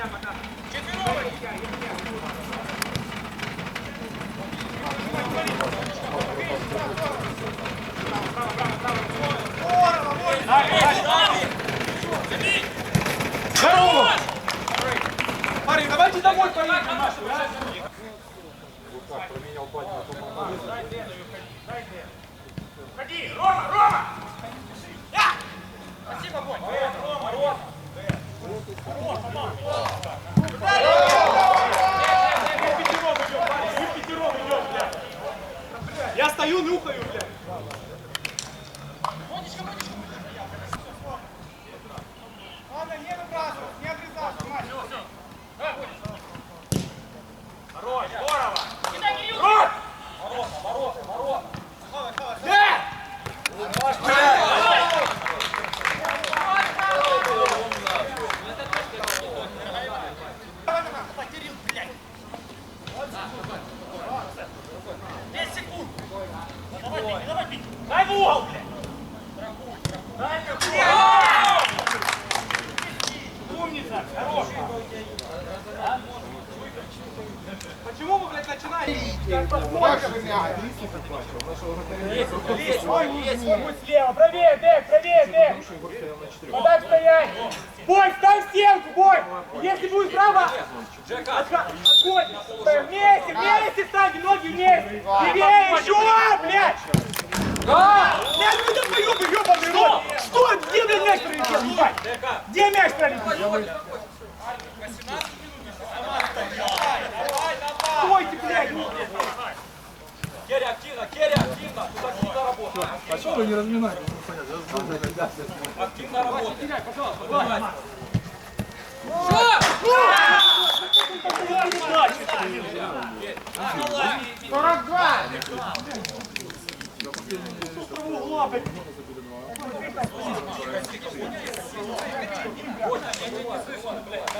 а? На игру? Давайте так немного включимся уже, а? Без меня пока. Здорово! Парень, давайте домой поедем, нахуй, а? Ходи, Рома, Рома! Спасибо, Бонь! Рома, Рома! Я стою, нюхаю, блядь. Дай в угол, блядь! Умница! Хорош! Почему вы, блядь, начинаете? Лезь, лезь, будь слева, правее, Дек, правее, Дек! Подай стоять! Бой, ставь стенку, бой! Если будет право, отха- отходи! Стой, Вместе, вместе ставьте, ноги вместе! Левее еще, блядь! Блядь, куда поёбы, ёбаный рот! Что? Где, блядь, мяч пролетел, ебать? Где мяч пролетел? Стойте, блядь! Керя, активно, Керя, активно. Тут активно работа. А что вы не разминаете? Активно работа.